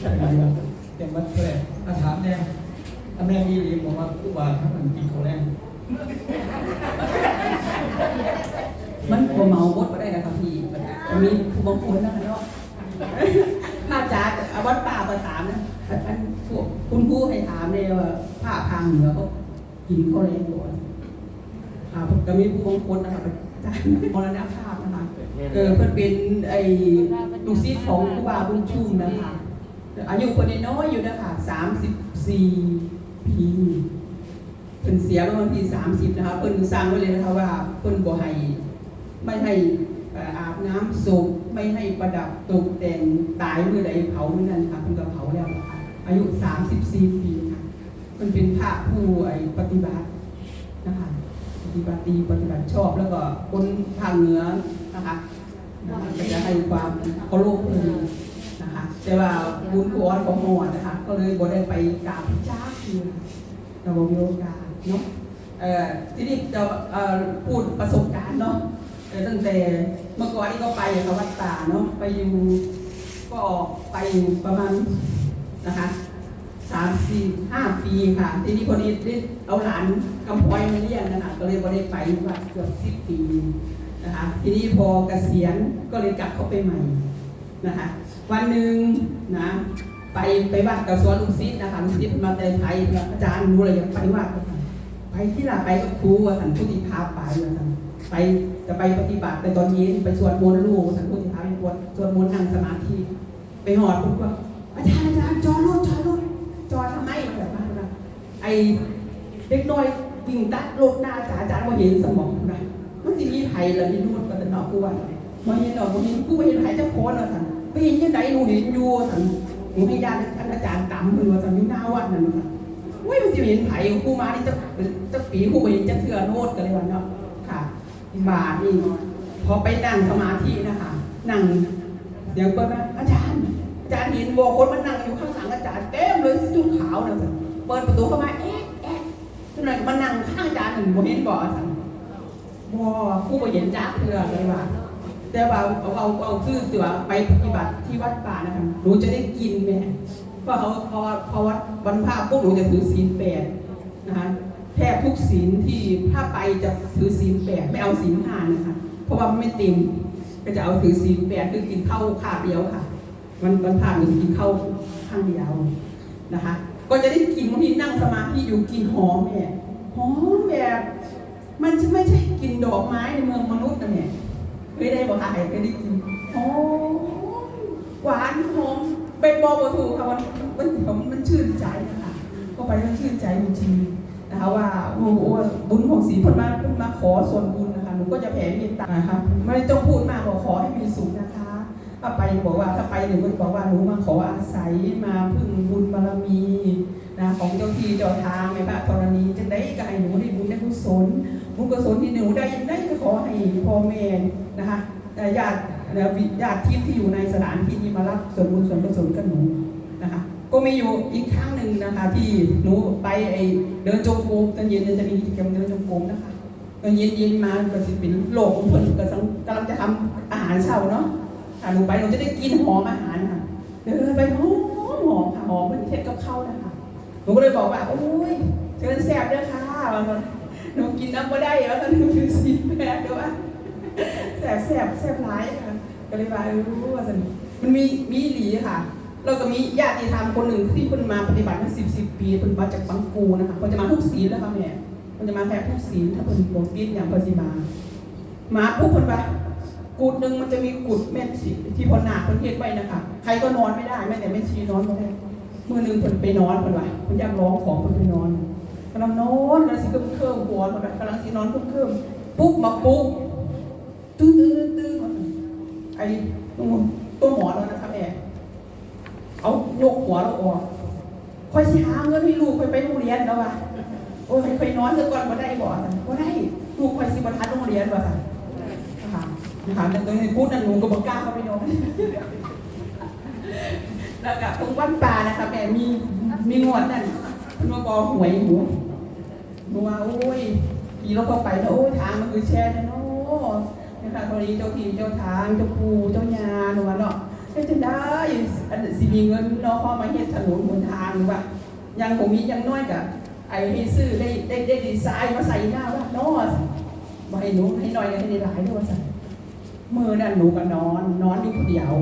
เต็มวัดแรกอาถามเนี่ยถ้าแม่มีหลีบอกว่าผู้บาถ้ามันกินเขาแรงมันกลัวเมาบดมาได้นะครับพี่มันมีผู้บางคนนะเนาะมาจากวัดป่าประถามนะอันพวกคุณผู้ให้ถามเลยว่าผ้าพังเหนือเขากินเขาแรงก่อนค่ะก็มีผู้บางคนนะครับอาจารย์มรณภาพนะคะเออเพิ่นเป็นไอ้ลูกศิษย์ของครูบาบุญชุ่มนะคะ อายุคนน้อยอยู่นะคะสามสิบสี่ปีเพิ่นเสียเมื่อวันที่สามสิบนะคะเพิ่นสร้างไว้เลยนะคะว่าเพิ่นบ่ให้ไม่ให้อาบน้ำศพไม่ให้ประดับตกแต่งตายเมื่อใดเผาเมื่อนั้นค่ะเพิ่นก็เผาแล้วนะคะอายุสามสิบสี่ปีค่ะเพิ่นเป็นพระผู้ไอ้ปฏิบัตินะคะปฏิบัติดีปฏิบัติชอบแล้วก็คนทางเหนือนะคะจะให้ความเคารพเพิ่นนะคะ แต่ว่าบุญกุศลของหมอนะคะก็เลยบ่ได้ไปกราบพระเจ้าคือเราบ่มีโอกาสเนาะเอ่อที่นี่จะเอ่อพูดประสบการณ์เนาะตั้งแต่เมื่อก่อนนี่ก็ไปกับวัดป่าเนาะไปอยู่ก็ออกไปอยู่ประมาณนะคะสามสี่ห้าปีค่ะ ทีนี้พอดีได้เอาหลานกำพร้อยมาเลี้ยงนะคะก็เลยบ่ได้ไปวัดเกือบสิบปีนะคะ ทีนี้พอเกษียณก็เลยกลับเข้าไปใหม่นะคะ วันหนึ่งนะไปไปวัดกับสวนลุงซิดนะคะลุงซิดมาแต่ไทยอาจารย์รู้เลยอยากไปวัดไปที่ลาไปกับครูว่าสันผู้ที่พาไปว่าสันไปจะไปปฏิบัติแต่ตอนเย็นไปสวดมนต์ลูกสันผู้ที่พาไปสวดสวดมนต์นั่งสมาธิไปหอดปุ๊บว่าอาจารย์อาจารย์จอรถจอรถจอทำไมมาแบบนั้นนะไอเด็กน้อยวิ่งตัดรถหน้าอาจารย์อาจารย์มาเห็นสมองนะมันจะมีไผ่ละมีนู่นก็จะนอกกูว่ามาเห็นดอกมาเห็นกูไปเห็นใครจะโพสแล้วสัน ปเห็นยังไงหนูเห็นอยู่สันหนูให้ญาติท่านอาจารย์ตำมือว่าสันอยู่หน้าวัดนั่นสันอุ้ยมันสิเห็นไผ่กูมานี่จะจะปีกูไปเห็นจะเถื่อโนดกันเลยวันเนาะค่ะบาทนี่พอไปนั่งสมาธินะคะ นั่งเดี๋ยวเปิดมาอาจารย์อาจารย์เห็นวอคนมันนั่งอยู่ข้างหลังอาจารย์เต็มเลยชุดขาวนะสันเปิดประตูเข้ามาเอ๊ะเอ๊ะจนไหนมันนั่งข้างอาจารย์หนึ่งโมเห็นบ่อสันบ่กูไปเห็นจ้าเถื่อเลยว่า แต่ว่าเอาเอาเอาคือถือว่าไปปฏิบัติที่วัดป่านะคะหนูจะได้กินแม่เพราะเขาพราะว่าเพราะวัดวันพระพวกหนูจะถือศีลแปดนะคะแทบทุกศีลที่ถ้าไปจะถือศีลแปดไม่เอาศีลห้านะคะเพราะว่าไม่เต็มก็จะเอาถือศีลแปดคือกินข้าวขาเดียวค่ะวันวันพระหนูกินข้าวข้างเดียวนะคะ ก็จะได้กินบางทีนั่งสมาธิอยู่กินหอมแม่หอมแบบมันไม่ใช่กินดอกไม้ในเมืองมนุษย์นะแม่ เคยได้บอกค่ะเคยได้กินหอมหวานหอมเป็นบอบถูกค่ะมันมันมันมันชื่นใจนะคะก็ไปมันชื่นใจจริงๆนะคะว่าโอ้โหบุญของศรีเพันมาเพิ่นมาขอส่วนบุญนะคะหนูก็จะแผ่เมตตานะคะไม่ต้องพูดมากบอกขอให้มีสุขนะคะถ้าไปบอกว่าถ้าไปหนูก็บอกว่าหนูมาขออาศัยมาพึ่งบุญบารมีนะของเจ้าที่เจ้าทางแม่พระธรณีจะได้ก็ให้หนูได้บุญได้กุศล บุญกุศลที่หนูได้ได้ก็ขอให้พ่อแม่นะคะญาติและญาติทิพย์ที่อยู่ในสถานที่นี้มารับส่วนบุญส่วนกุศลกับหนูนะคะก็มีอยู่อีกครั้งหนึ่งนะคะ ที่หนูไปไอเดินจงกรมตอนเย็นจะมีกิจกรรมเดินจงกรมนะคะตอนเย็นเย็นมาก็จะเป็นโลกของเพิ่นก็กำลังจะทำอาหารเช้าเนาะหนูไปหนูจะได้กินหอมอาหารค่ะเดินไปหอมหอมค่ะหอมเป็นเทศกับข้าวนะคะหนูก็เลยบอกว่าโอ้ยเชิญแซ่บเด้อค่ะบางคน หนูกินน้ำก็ได้แล้วตอนหนูถือศีแปดด้วยว่าแสบแสบแสบร้ายค่ะก็เลยว่าเออว่าสนมันมีมีหลีค่ะ เราก็มีญาติธรรมคนหนึ่งที่เพิ่นมาปฏิบัติมาสิบสิบปีเพิ่นมาจากบางปูนะคะเพิ่นจะมาทุกศีลแล้วค่ะแม่เพิ่นจะมาแทบทุกศีลถ้าเพิ่นบกินอย่างเพิ่นสิมามาปุ๊บเพิ่นไปกุดหนึ่งมันจะมีกุดแม่ชีที่พอนาคเพิ่นเฮ็ดไว้นะคะใครก็นอนไม่ได้แม้แต่แม่ชีนอนไม่ได้มือหนึ่งเพิ่นไปนอนเพิ่นว่าเพิ่นอยากร้องของเพิ่นไปนอน กำลังนอนแล้วสิเคิมเคิมหัวมันกำลังสินอนเคิมเคิมปุ๊บมาปุ๊บตื้อตื้อตื้อไอ้ตัวตัวหมอแล้วนะคะแม่เอายกหัวเราออกคอยสิหาเงินให้ลูกไปไปโรงเรียนแล้วว่ะโอ้ยไปนอนซะก่อนมาได้บ่สั่นบ่ได้ลูกคอยสิบ่ทันโรงเรียนว่ะสั่นนะคะนะคะแต่ตัวนี้พูดนั่นหนูก็บ่กล้าเข้าไปนอนแล้วก็ตรงบ้านป่านะคะแม่มีมีงวดนั่น นมาบอหวยหมูหนูว่าโอ้ยขี่รถเข้าไปแล้วโอ้ยทางมันคือแช่แน่เนาะนะคะตอนนี้เจ้าที่เจ้าทางเจ้าปูเจ้ายาหนูว่าเนาะเอ๊ก็จะได้อันสิมีเงินเนาะพอมาเฮ็ดถนนหนทางหรือว่ายังผมมียังน้อยกับไอ้ให้ซื้อได้ได้ได้ดีไซน์มาใส่หน้าว่าน้อมาให้หนูให้น้อยให้ได้หลายด้วยว่าสั่นมือนั่นหนูก็นอน นอนอยู่คนเดียว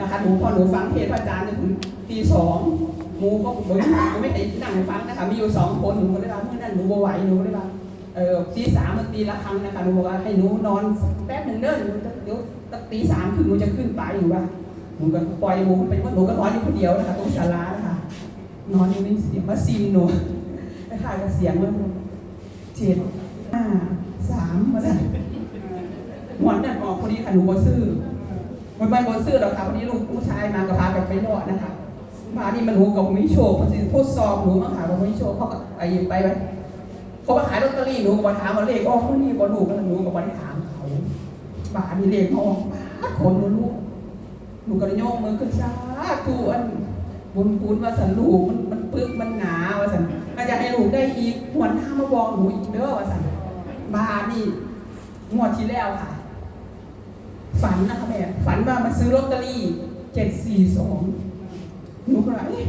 นะคะหนูพอหนูฟังเทศน์พระอาจารย์จนถึงตีสอง มูก็เบิ้งหนูไม่ได้นั่งฟังนะคะมีอยู่สองคนหนูก็เลยว่าเมื่อนั้นหนูบ่ไหวหนูก็เลยว่าเออตีสามมันตีละครั้งนะคะหนูบอกว่าให้หนูนอนแป๊บหนึ่งเด้อหนูเดี๋ยวตักตีสามคือหนูจะขึ้นไปหนูว่าหนูก็ปล่อยหนูไปว่าหนูก็นอนอยู่คนเดียวนะคะตรงศาลานะคะนอนอยู่ในเสียงมาซิมหนูนะคะกับเสียงมันเจ็ดห้าสามมาสั่นหมอนนั่นออกพอดีค่ะหนูบ่ซื้อมันไม่บ่ซื้อหรอกค่ะพอดีลูกผู้ชายมาก็พากันไปรอดนะคะ มานี่มันหูกับม่โชว์พระสิทดสอบหนูมาค่ะว่าไม่โชว์เขาก็ไปไปไปเขามาขายลอตเตอรี่หนูก็มาถามว่าเลขออกเมื่อนี้บ่ถูกกันหนูก็มาถามเขาบาทนี่เลขออกบาทคนหนูลูกหนูก็เลยโยกมือขึ้นซาตูอันบุญคุณว่าสันลูกมันมันปึกมันหนาว่าสันอาจจะให้ลูกได้อีกหัวหน้ามาบอกหนูอีกเด้อว่าสันบาทนี่งวดที่แล้วค่ะ ฝันนะคะแม่ฝันว่ามาซื้อลอตเตอรี่เจ็ดสี่สอง นูก็เลย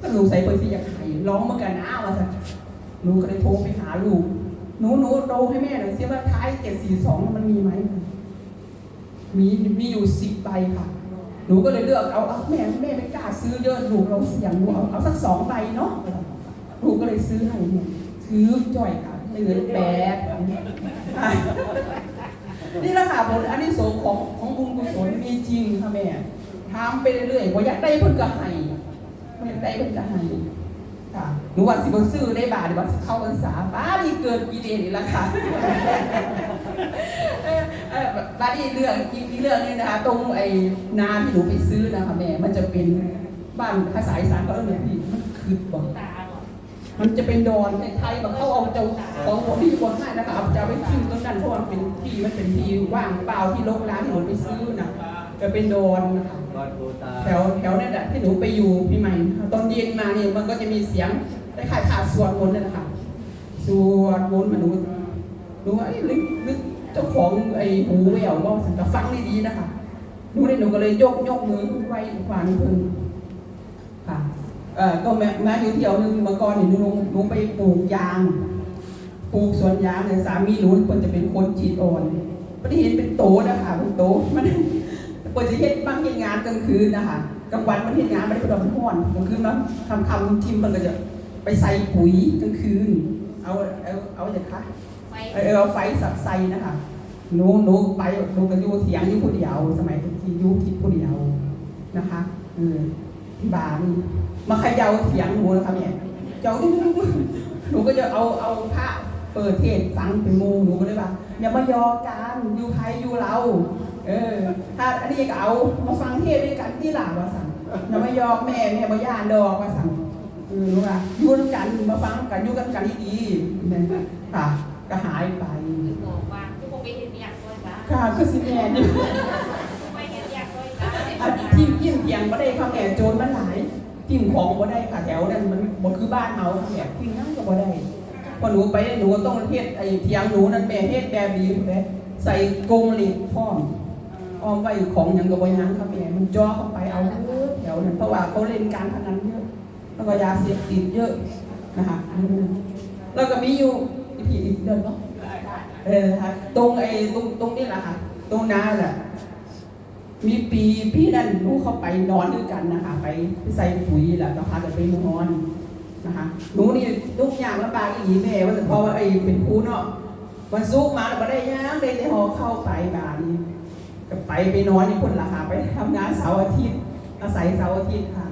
ก็หนูใส่เบอร์ที่อยากขายร้องเมื่อกันนะว่าสันหนูก็เลยโทรไปหาลูกหนูหนูโทรให้แม่หน่อยเสิว่าท้ายเจ็ดสี่สองมันมีไหมมีมีอยู่สิบใบค่ะ หนูก็เลยเลือกเอาเอาแม่แม่ไม่กล้าซื้อเยอะลูกเราเสี่ยงหนูเอาเอาสักสองใบเนาะลูกก็เลยซื้อให้เนี่ยซื้อจ่อยค่ะเหลือแปดนี่แหละค่ะผลอันนี้สงส์ของของบุญกุศลมีจริงค่ะแม่ ทำไปเรื่อยๆว่าอยากได้เพิ่นก็ให้ไม่อยากได้เพิ่นก็ให้ค่ะหนูว่าสิบซื้อได้บาทหรือว่าสิเข้าพรรษาบ้าดีเกินกี่เดือนนี่ละค่ะเออเออบาดีเรื่องอีกอีเรื่องนึงนะคะ ตรงไอ้นาที่หนูไปซื้อนะคะแม่ มันจะเป็นบ้านภาษาอีสานก็เออเนี่ยพี่มันคือบอกมันจะเป็นดอนไทยๆแบบเขาเอาเจ้าของหัวที่บนให้นะคะเอาเจะเอาไปทิ้งตรงนั้นเพราะว่มันเป็นที่มันเป็นที่ว่างเปล่าที่โรงร้านที่หนูไปซื้อนะ จะเป็นดอนนะคะก่อนปูตาแถวแถวนั่นแหละที่หนูไปอยู่พี่ใหม่ตอนเย็นมาเนี่ยมันก็จะมีเสียงคล้ายๆขาดสวดมนต์นั่นแหละค่ะสวดมนต์มาหนูหนูว่าไอ้ยลึกลึกเจ้าของไอ้หูแววว่าสังกฟังดีๆนะคะหนูเลยหนูก็เลยยกยกมือไหว้ขวานเพิ่นค่ะเอ่อก็แม่มาอยู่เที่ยวหนึงเมื่อก่อนนี่หนูหนูไปปลูกยางปลูกสวนยางเนี่ยสามีหนูเพิ่นจะเป็นคนจิตอ่อนไม่ได้เห็นเป็นโตนะคะเป็นโตมัน เปิดจะเฮ็ดบางเฮ็ดงานกลางคืนนะคะกลางวันมันเฮ็ดงานไม่ได้ไปดอนห้อนกลางคืนมันทำคำทิมมันก็จะไปใส่ปุ๋ยกลางคืน เอาเอาเอาจากคะเออเอาไฟสับใส่นะคะหนูหนูไปหนูก็อยู่เถียงอยู่ผู้เดียวสมัยที่อยู่ที่ผู้เดียวนะคะเออที่บ้านมาเขย่าเถียงหนูนะคะเนี่ยเจ้าหนูก็จะเอาเอาผ้าเปิดเทศฟังเป็นหมูหนูก็เลยว่าอย่ามายอกันอยู่ไทยอยู่เรา เออถ้าอันนี้ก็เอามาฟังเทศน์ด้วยกันที่หลาว่าสั่งอย่าไม่ยอมแม่แม่บ่ย่านดอกว่าสั่งเออรู้ป่ะอยู่ด้วยกันมาฟังกันอยู่กันกันดีๆนั่นน่ะค่ะก็หายไปบอกว่าทุกคนไปเห็นอยากด้วยจ้าค่ะก็สิแม่นี่ไม่เห็นอยากด้วยจ้าอันทีมยิ้มเพียงบ่ได้ค่ะแม่โจรมันหลายทีมของบ่ได้ค่ะแถวนั้นมันบ่คือบ้านเฮาค่ะแม่ทีมนั้นก็บ่ได้พอหนูไปหนูก็ต้องเฮ็ดไอ้เทียงหนูนั่นแม่เฮ็ดแบบดีแม่ใส่กรงเหล็กพร้อม อ้อมไว้ของอย่างกับวยังครับแม่มันจ่อเข้าไปเอาเยอะแถวนั้นเพราะว่าเขาเล่นการพนันเยอะแล้วก็ยาเสพติดเยอะนะคะแล้วก็มีอยู่อีอีกเดือนเนาะเออค่ะตรงไอ้ตรงตรงนี้แหละค่ะ ตรงน้าแหละมีปีพี่นั่นหนูเข้าไปนอนด้วยกันนะคะ ไปใส่ปุ๋ยแหละก็พากันไปนอนนะคะหนูนี่ทุกอย่างลำบากอีแม่ว่าแต่พอว่าไอ้เป็นครูเนาะวันซุกมาแล้วก็ได้ย่างได้ในหอเข้าไปบานนี้ ก็ไปไปนอนที่คนละค่ะ ไปทำงานเสาร์อาทิตย์ อาศัยเสาร์อาทิตย์ค่ะ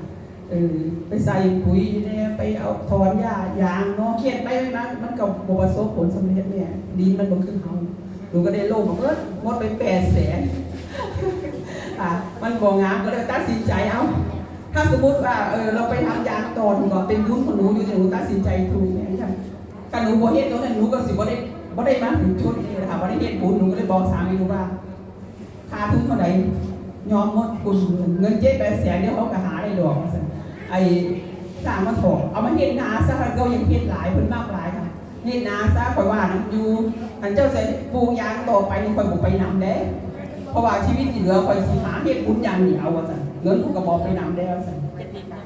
เออไปใส่ปุ๋ยเนี่ยไปเอาถอนหญ้ายางเนาะเขียนไปไม่มามันก็บประสบผลสำเร็จเนี่ยดินมันบ่ขึ้นเฮาหนูก็ได้โลภมาเบิดหมดไปแปดแสนอะมันบ่งามก็เลยตัดสินใจเอาถ้าสมมติว่าเออเราไปทำยางตอนก็เป็นบุญของหนูอยู่แต่หนูตัดสินใจถูกเนี่ยค่ะถ้าหนูบ่เฮ็ดตรงนั้นหนูก็สิบ่ได้บ่ได้มาถึงจุดนี้นะคะบ่ได้เฮ็ดบุญหนูก็เลยบอกสามีหนูว่า ค่าทุนเท่าไหร่ยอมหมดคุณเงินเจ็ดแปดแสนเดี๋ยวเขาก็หาได้ดอกว่าซั่นไอ้สร้างมาถอกเอามาเฮ็ดนาซะค่ะก็ยังเฮ็ดหลายเพิ่นมากหลายค่ะเฮ็ดนาซะข่อยว่านอยู่อันเจ้าจะปลูกยางต่อไปนี่ข่อยบ่ไปนำเด้เพราะว่าชีวิตที่เหลือคอยสิหาเหตุบุญอย่างเดียวว่าสันเงินกูกระบอกไปนำแล้วสัน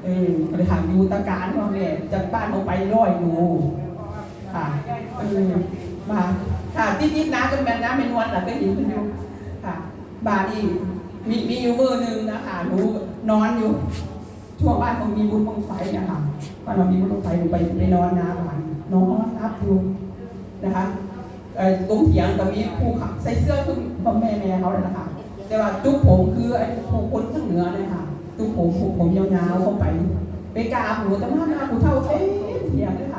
เออไปถามอยู่ตะการว่าแม่จากบ้านลงไปร้อยอยู่ค่ะเออมาค่ะที่ที่น้ำกันแม่น้ำเป็นวันหลักก็เห็นกันอยู่ บาดีมีมีอยู่มือหนึ่งนะคะหนูนอนอยู่ ช่วงบ้านของมีบุญบังไฟนะคะบ้านเรามีบุญบังไฟหนูไปไปนอนนะบ้านนอนรับอยู่นะคะเอ่อตรงเถียงก็มีผู้ขับใส่เสื้อคือพ่อแม่แม่เขาเลยนะคะแต่ว่าจุกผมคือไอ้ผู้คนข้างเหนือเนี่ยค่ะจุกผมผมยาวๆเข้าไปไปกาหนูแต่ว่าหน้าผู้เท่าเต็มเถียงเลย